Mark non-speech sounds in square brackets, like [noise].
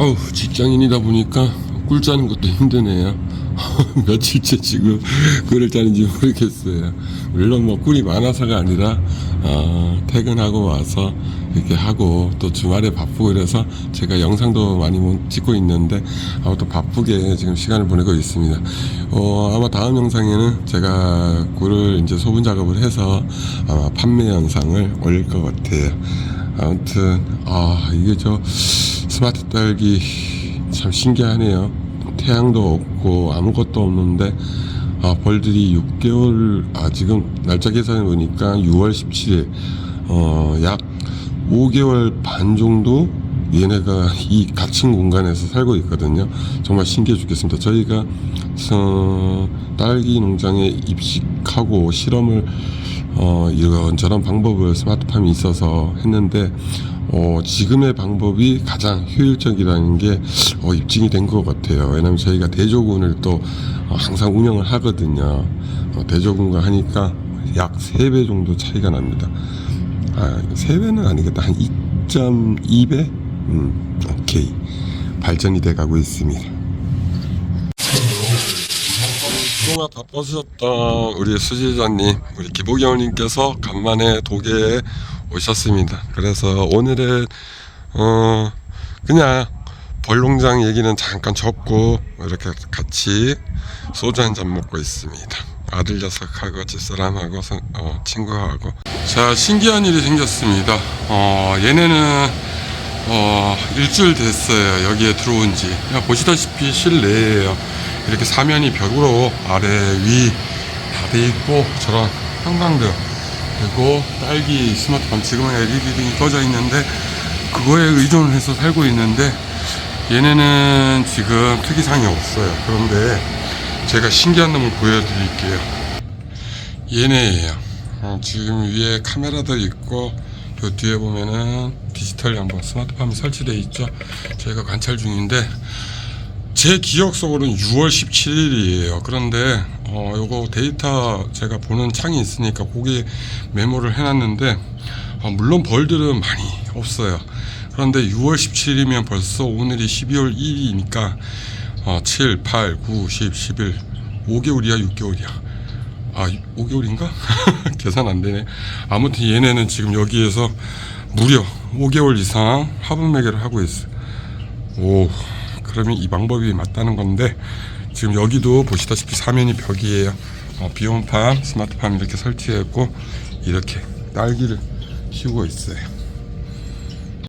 아우 직장인이다 보니까 꿀 짜는 것도 힘드네요. [laughs] 며칠째 지금 꿀을 짜는지 모르겠어요. 물론 뭐 꿀이 많아서가 아니라 어, 퇴근하고 와서 이렇게 하고 또 주말에 바쁘고 그래서 제가 영상도 많이 못 찍고 있는데 아무튼 바쁘게 지금 시간을 보내고 있습니다. 어, 아마 다음 영상에는 제가 꿀을 이제 소분 작업을 해서 아마 판매 영상을 올릴 것 같아요. 아무튼 아 이게 저 스마트 딸기 참 신기하네요. 태양도 없고 아무것도 없는데 아 벌들이 6개월 아 지금 날짜 계산해 보니까 6월 17일 어 약 5개월 반 정도 얘네가 이 갇힌 공간에서 살고 있거든요. 정말 신기해 죽겠습니다. 저희가 어, 딸기 농장에 입식하고 실험을 어, 이런저런 방법을 스마트팜이 있어서 했는데 어, 지금의 방법이 가장 효율적이라는 게 어, 입증이 된 것 같아요. 왜냐하면 저희가 대조군을 또 어, 항상 운영을 하거든요. 어, 대조군과 하니까 약 3배 정도 차이가 납니다. 아, 3배는 아니겠다. 한 2.2배? 음, 오케이. 발전이 돼 가고 있습니다. 동화 바쁘셨던 우리 수지자님, 우리 기보경님께서 간만에 도계에 오셨습니다. 그래서 오늘은 어 그냥 벌농장 얘기는 잠깐 접고 이렇게 같이 소주 한 잔 먹고 있습니다. 아들 녀석하고 집사람하고 선- 어, 친구하고 자 신기한 일이 생겼습니다. 어 얘네는 어 일주일 됐어요 여기에 들어온 지 보시다시피 실내예요 이렇게 사면이 벽으로 아래 위 다 돼 있고 저런 형광등 그리고 딸기 스마트폰 지금은 LED등이 꺼져 있는데 그거에 의존을 해서 살고 있는데 얘네는 지금 특이사항이 없어요. 그런데 제가 신기한 놈을 보여드릴게요. 얘네예요. 어, 지금 위에 카메라도 있고 요 뒤에 보면은 디지털 한번 스마트팜이 설치되어 있죠. 저희가 관찰 중인데 제 기억 속으로는 6월 17일이에요. 그런데 어 요거 데이터 제가 보는 창이 있으니까 거기에 메모를 해놨는데 어, 물론 벌들은 많이 없어요. 그런데 6월 17일이면 벌써 오늘이 12월 1일이니까 어, 7, 8, 9, 10, 11 5개월이야 6개월이야 아 5개월인가? [laughs] 계산 안 되네 아무튼 얘네는 지금 여기에서 무려 5개월 이상 화분 매개를 하고 있어요 오, 그러면 이 방법이 맞다는 건데 지금 여기도 보시다시피 사면이 벽이에요. 어, 비온팜, 스마트팜 이렇게 설치했고 이렇게 딸기를 키우고 있어요.